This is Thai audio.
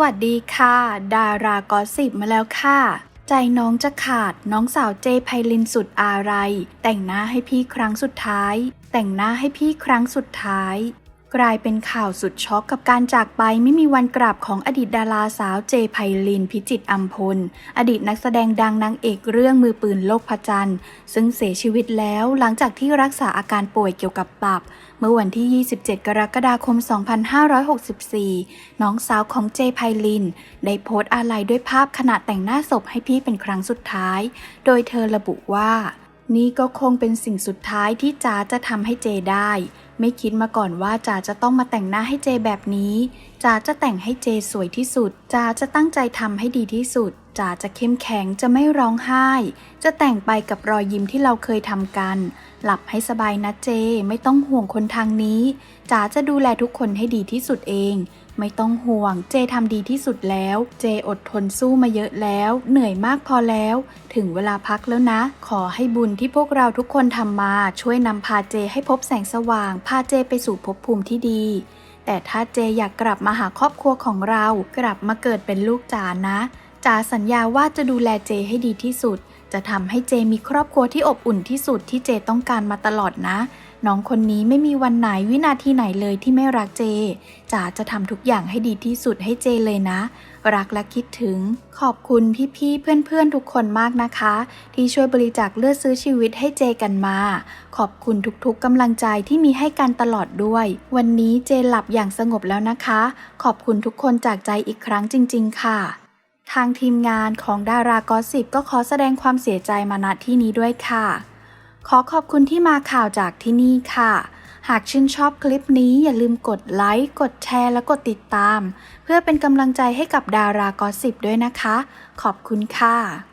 วัสดีค่ะ ดารากอสิบมาแล้วค่ะ ใจน้องจะขาดน้องสาวเจไพลินสุดอะไร แต่งหน้าให้พี่ครั้งสุดท้าย แต่งหน้าให้พี่ครั้งสุดท้าย กลายเป็นข่าวสุดช็อกกับการจากไปไม่มีวันกลับของอดีตดาราสาวเจไพลินพิจิตอัมพล อดีตนักแสดงดังนางเอกเรื่องมือปืนโลกพระจันทร์ ซึ่งเสียชีวิตแล้วหลังจากที่รักษาอาการป่วยเกี่ยวกับตับ เมื่อวันที่ 27 กรกฎาคม 2564 น้องสาวของเจไพลิน ได้โพสต์อาลัยด้วยภาพขณะแต่งหน้าศพให้พี่เป็นครั้งสุดท้าย โดยเธอระบุว่า นี่ก็คงเป็นสิ่งสุดท้ายที่จ๋าจะทำให้เจได้ ไม่คิดมาก่อนว่าจ๋าจะต้องมาแต่งหน้าให้เจแบบนี้จ๋าจะแต่งให้เจสวยที่สุดจ๋าจะตั้งใจทำให้ดีที่สุด จ๋าจะเข้มแข็งจะไม่ร้องไห้ จะแต่งไปกับรอยยิ้มที่เราเคยทำกัน หลับให้สบายนะเจ ไม่ต้องห่วงคนทางนี้จ๋าจะดูแลทุกคนให้ดีที่สุดเอง ไม่ต้องห่วง เจทำดีที่สุดแล้ว เจอดทนสู้มาเยอะแล้ว เหนื่อยมากพอแล้ว ถึงเวลาพักแล้วนะ ขอให้บุญที่พวกเราทุกคนทำมา ช่วยนำพาเจให้พบแสงสว่าง พาเจไปสู่ภพภูมิที่ดีแต่ถ้าเจอยากกลับมาหาครอบครัวของเรา กลับมาเกิดเป็นลูกจ๋านะ จ๋าสัญญาว่าจะดูแลเจให้ดีที่สุด จะทำให้เจมีครอบครัวที่อบอุ่นที่สุดที่เจต้องการมาตลอดนะ น้องคนนี้ไม่มีวันไหนวินาทีไหนเลยที่ไม่รักเจจ๋าจะทำทุกอย่างให้ดีที่สุดให้เจเลยนะ รักและคิดถึง ขอบคุณพี่ๆเพื่อนๆทุกคนมากนะคะ ที่ช่วยบริจาคเลือดซื้อชีวิตให้เจกันมา ขอบคุณทุกๆกำลังใจที่มีให้กันตลอดด้วย วันนี้เจหลับอย่างสงบแล้วนะคะ ขอบคุณทุกคนจากใจอีกครั้งจริง ๆ ค่ะ ทางทีมงานของดารากอสิบก็ขอแสดงความเสียใจมาณที่นี้ด้วยค่ะ ขอขอบคุณที่มาข่าวจากที่นี่ค่ะ หากชื่นชอบคลิปนี้อย่าลืมกดไลค์ กดแชร์ และกดติดตาม เพื่อเป็นกำลังใจให้กับดารากอสิบด้วยนะคะ ขอบคุณค่ะ